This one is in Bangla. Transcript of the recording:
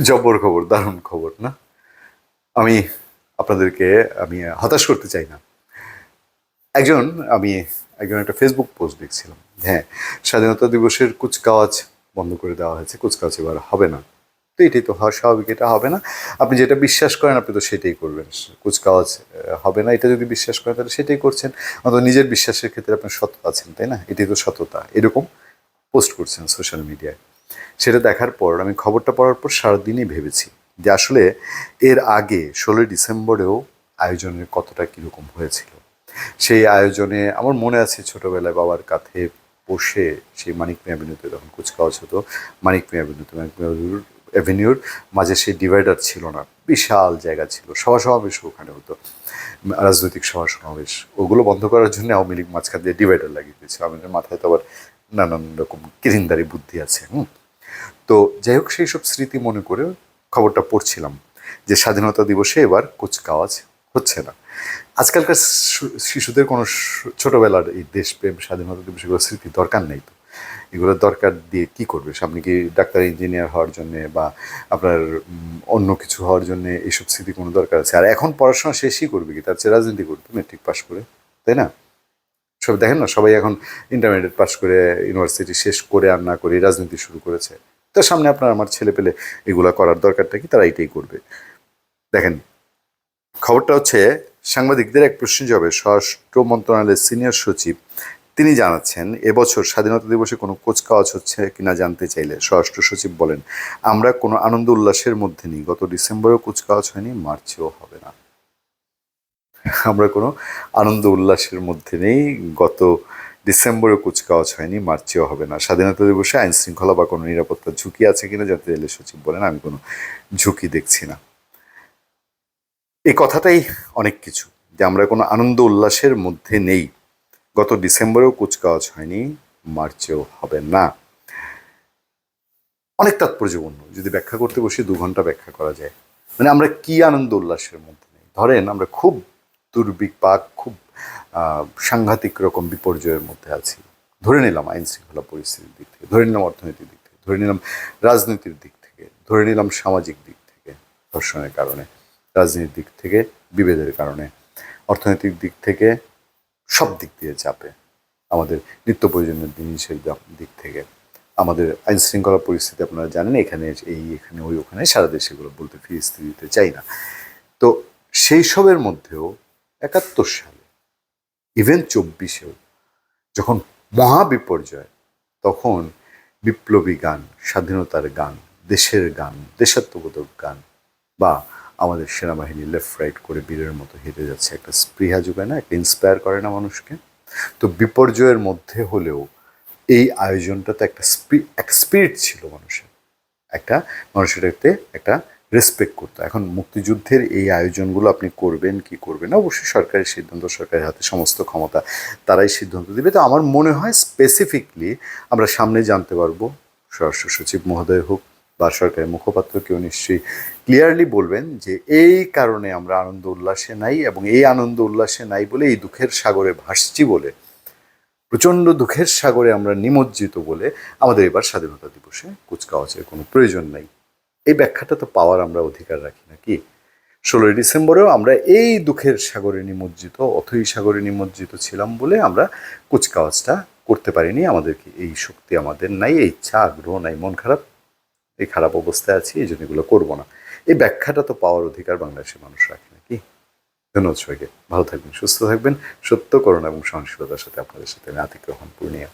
জব্বর খবর, দারুণ খবর, না? আমি আপনাদেরকে, আমি হতাশ করতে চাই না। একজন, আমি একজন একটা ফেসবুক পোস্ট দেখছিলাম। হ্যাঁ স্বাধীনতা দিবসের কুচকাওয়াজ বন্ধ করে দেওয়া হয়েছে। কুচকাওয়াজ এবার হবে না। তো এটাই তো হওয়া স্বাভাবিক, এটা হবে না। আপনি যেটা বিশ্বাস করেন, আপনি তো সেটাই করবেন। কুচকাওয়াজ হবে না। এটা যদি বিশ্বাস করেন, তাহলে সেটাই করছেন। অন্তত নিজের বিশ্বাসের ক্ষেত্রে আপনি সৎ আছেন, তাই না? এটাই তো সততা। এরকম পোস্ট করছেন সোশ্যাল মিডিয়ায় সেটা দেখার পর, আমি খবরটা পড়ার পর সারাদিনই ভেবেছি যে আসলে এর আগে ষোলোই ডিসেম্বরেও আয়োজনের কতটা কীরকম হয়েছিল। সেই আয়োজনে আমার মনে আছে ছোটোবেলায় বাবার কাঁধে বসে সেই মানিক মিয়া অ্যাভিনিউতে তখন কুচকাওয়াজ হতো, মানিক মিয়া অ্যাভিনিউতে মানিক মিয়া অ্যাভিনিউর মাঝে সেই ডিভাইডার ছিল না, বিশাল জায়গা ছিল, সভা সমাবেশ ওখানে হতো, রাজনৈতিক সভা সমাবেশ, ওগুলো বন্ধ করার জন্য আওয়ামী লীগ মাঝখান দিয়ে ডিভাইডার লাগিয়ে দিয়েছে আমাদের মাথায় তো আবার নানান রকম কিরিন্দারি বুদ্ধি আছে, হুম? তো যাই হোক, সেই সব স্মৃতি মনে করে খবরটা পড়ছিলাম যে স্বাধীনতা দিবসে এবার কুচকাওয়াজ হচ্ছে না। আজকালকার শিশুদের কোনো ছোটবেলার এই দেশপ্রেম, স্বাধীনতা দিবসে এগুলো স্মৃতি দরকার নেই তো। এগুলো দরকার দিয়ে কি করবে? সামনে কি ডাক্তার, ইঞ্জিনিয়ার হওয়ার জন্যে বা আপনার অন্য কিছু হওয়ার জন্য এইসব স্মৃতি কোনো দরকার আছে? আর এখন পড়াশোনা শেষই করবে কি? তার চেয়ে রাজনীতি করবে মেট্রিক পাস করে, তাই না? সব দেখেন না, সবাই এখন ইন্টারমিডিয়েট পাস করে ইউনিভার্সিটি শেষ করে আর না করে রাজনীতি শুরু করেছে। তো সামনে আপনার আমার ছেলে পেলে এগুলো করার দরকারটা কি? তারা এইটাই করবে। দেখেন, খবরটা হচ্ছে সাংবাদিকদের এক প্রশ্ন জবাবে স্বরাষ্ট্র মন্ত্রণালয়ের সিনিয়র সচিব, তিনি জানাচ্ছেন, এবছর স্বাধীনতা দিবসে কোনো কোচকাওয়াজ হচ্ছে কিনা জানতে চাইলে স্বরাষ্ট্র সচিব বলেন, আমরা কোনো আনন্দ উল্লাসের মধ্যে নেই। গত ডিসেম্বরেও কুচকাওয়াজ হয়নি, মার্চেও হবে না। আমরা কোনো আনন্দ উল্লাসের মধ্যে নেই। গত ডিসেম্বরে কুচকাওয়াজ হয়নি, মার্চেও হবে না। স্বাধীনতা দিবসে আইন শৃঙ্খলা বা কোনো নিরাপত্তার ঝুঁকি আছে কিনা জানতে চাইলে সচিব বলেন, আমি কোনো ঝুঁকি দেখছি না। এই কথাটাই অনেক কিছু যে আমরা কোনো আনন্দ উল্লাসের মধ্যে নেই। গত ডিসেম্বরেও কুচকাওয়াজ হয়নি, মার্চেও হবে না। অনেক তাৎপর্যপূর্ণ যদি ব্যাখ্যা করতে বসি, দু ঘণ্টা ব্যাখ্যা করা যায়। মানে আমরা কি আনন্দ উল্লাসের মধ্যে নেই? ধরেন আমরা খুব দুর্বিপাক, খুব সাংঘাতিক রকম বিপর্যয়ের মধ্যে আছি। ধরে নিলাম আইন শৃঙ্খলা পরিস্থিতির দিক থেকে, ধরে নিলাম অর্থনৈতিক দিক থেকে, ধরে নিলাম রাজনীতির দিক থেকে, ধরে নিলাম সামাজিক দিক থেকে ধর্ষণের কারণে, রাজনীতির দিক থেকে বিভেদের কারণে, অর্থনৈতিক দিক থেকে সব দিক দিয়ে চাপে। আমাদের নিত্য প্রয়োজনীয় জিনিসের দিক থেকে। আমাদের আইন শৃঙ্খলা পরিস্থিতি আপনারা জানেন, এখানে এই, এখানে ওই, ওখানে সারা দেশে এগুলো বলতে ফিরিস্তি দিতে চাই না। তো সেই সবের মধ্যেও একাত্তর সালে ইভেন চব্বিশেও। যখন মহা বিপর্যয় তখন বিপ্লবী গান, স্বাধীনতার গান, দেশের গান, দেশাত্মবোধক গান বা আমাদের সেনাবাহিনী লেফট রাইট করে বীরের মতো হেঁটে যাচ্ছে একটা স্পৃহা যোগায় না, একটা ইন্সপায়ার করে না মানুষকে। তো বিপর্যয়ের মধ্যে হলেও এই আয়োজনটাতে একটা স্পি এক স্পিরিট ছিল মানুষের। একটা মানুষের একটা রেসপেক্ট করতো। এখন মুক্তিযুদ্ধের এই আয়োজনগুলো আপনি করবেন, কি করবেন? না অবশ্যই সরকারের সিদ্ধান্ত, সরকারের হাতে সমস্ত ক্ষমতা তারাই সিদ্ধান্ত দেবে। তো আমার মনে হয় স্পেসিফিকলি আমরা সামনে জানতে পারব, স্বরাষ্ট্র সচিব মহোদয় হোক বা সরকারের মুখপাত্র, কেউ নিশ্চয়ই ক্লিয়ারলি বলবেন যে এই কারণে আমরা আনন্দ উল্লাসে নাই এবং এই আনন্দ উল্লাসে নাই বলে এই দুঃখের সাগরে ভাসছি বলে, প্রচণ্ড দুঃখের সাগরে আমরা নিমজ্জিত বলে আমাদের এবার স্বাধীনতা দিবসে কুচকাওয়াজের কোনো প্রয়োজন নাই। এই ব্যাখ্যাটা তো পাওয়ার আমরা অধিকার রাখি না কি ষোলোই ডিসেম্বরেও আমরা এই দুঃখের সাগরে নিমজ্জিত, অথই সাগরে নিমজ্জিত ছিলাম বলে আমরা কুচকাওয়াজটা করতে পারিনি। আমাদেরকে এই শক্তি আমাদের নাই, এই ইচ্ছা, আগ্রহ নাই, মন খারাপ, এই খারাপ অবস্থায় আছি, এই জন্য এগুলো করব না। এই ব্যাখ্যাটা তো পাওয়ার অধিকার বাংলাদেশের মানুষ রাখে না কি ধন্যবাদ সবাইকে, ভালো থাকবেন, সুস্থ থাকবেন। সত্য এবং সহনশীলতার সাথে আপনাদের সাথে আমি আতিক পূর্ণিয়া।